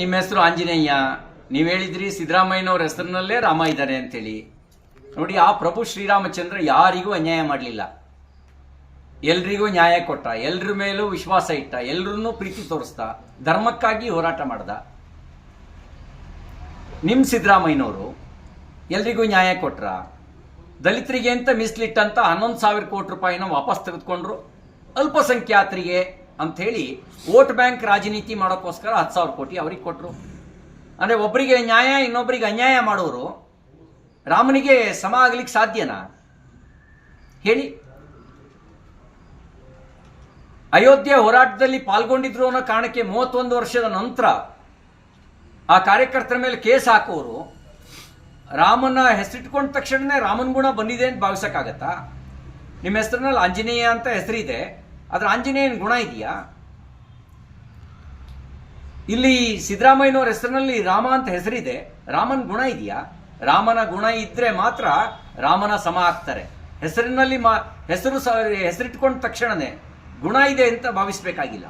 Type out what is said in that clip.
ನಿಮ್ಮ ಹೆಸರು ಆಂಜನೇಯ. ನೀವು ಹೇಳಿದ್ರಿ ಸಿದ್ದರಾಮಯ್ಯನವ್ರ ಹೆಸರಿನಲ್ಲೇ ರಾಮ ಇದ್ದಾರೆ ಅಂತೇಳಿ. ನೋಡಿ, ಆ ಪ್ರಭು ಶ್ರೀರಾಮಚಂದ್ರ ಯಾರಿಗೂ ಅನ್ಯಾಯ ಮಾಡಲಿಲ್ಲ. ಎಲ್ರಿಗೂ ನ್ಯಾಯ ಕೊಟ್ಟ, ಎಲ್ರ ಮೇಲೂ ವಿಶ್ವಾಸ ಇಟ್ಟ, ಎಲ್ರನ್ನೂ ಪ್ರೀತಿ ತೋರಿಸ್ದ, ಧರ್ಮಕ್ಕಾಗಿ ಹೋರಾಟ ಮಾಡ್ದ. ನಿಮ್ ಸಿದ್ದರಾಮಯ್ಯನವರು ಎಲ್ರಿಗೂ ನ್ಯಾಯ ಕೊಟ್ರ. ದಲಿತರಿಗೆ ಅಂತ ಮೀಸಲಿಟ್ಟಂತ ಹನ್ನೊಂದು ಸಾವಿರ ಕೋಟಿ ರೂಪಾಯಿನ ವಾಪಸ್ ತೆಗೆದುಕೊಂಡ್ರು. ಅಲ್ಪಸಂಖ್ಯಾತರಿಗೆ ಅಂತ ಹೇಳಿ ವೋಟ್ ಬ್ಯಾಂಕ್ ರಾಜನೀತಿ ಮಾಡೋಕ್ಕೋಸ್ಕರ ಹತ್ತು ಸಾವಿರ ಕೋಟಿ ಅವ್ರಿಗೆ ಕೊಟ್ಟರು ಅಂದರೆ ಒಬ್ಬರಿಗೆ ನ್ಯಾಯ ಇನ್ನೊಬ್ಬರಿಗೆ ಅನ್ಯಾಯ ಮಾಡೋರು ರಾಮನಿಗೆ ಸಮ ಆಗ್ಲಿಕ್ಕೆ ಸಾಧ್ಯನಾ? ಹೇಳಿ. ಅಯೋಧ್ಯೆ ಹೋರಾಟದಲ್ಲಿ ಪಾಲ್ಗೊಂಡಿದ್ರು ಅನ್ನೋ ಕಾರಣಕ್ಕೆ ಮೂವತ್ತೊಂದು ವರ್ಷದ ನಂತರ ಆ ಕಾರ್ಯಕರ್ತರ ಮೇಲೆ ಕೇಸ್ ಹಾಕೋರು. ರಾಮನ ಹೆಸರಿಟ್ಕೊಂಡ ತಕ್ಷಣನೇ ರಾಮನ ಗುಣ ಬಂದಿದೆ ಅಂತ ಭಾವಿಸಕ್ಕಾಗತ್ತಾ? ನಿಮ್ಮ ಹೆಸರಿನಲ್ಲಿ ಆಂಜನೇಯ ಅಂತ ಹೆಸರಿದೆ. ಆದ್ರೆ ಆಂಜನೇಯನ ಗುಣ ಇದೆಯಾ? ಇಲ್ಲಿ ಸಿದ್ದರಾಮಯ್ಯನವ್ರ ಹೆಸರಿನಲ್ಲಿ ರಾಮ ಅಂತ ಹೆಸರಿದೆ. ರಾಮನ ಗುಣ ಇದೆಯಾ? ರಾಮನ ಗುಣ ಇದ್ರೆ ಮಾತ್ರ ರಾಮನ ಸಮ ಆಗ್ತಾರೆ. ಹೆಸರಿನಲ್ಲಿ ಮಾ ಹೆಸರು ಹೆಸರಿಟ್ಕೊಂಡ ತಕ್ಷಣನೇ ಗುಣ ಇದೆ ಅಂತ ಭಾವಿಸ್ಬೇಕಾಗಿಲ್ಲ.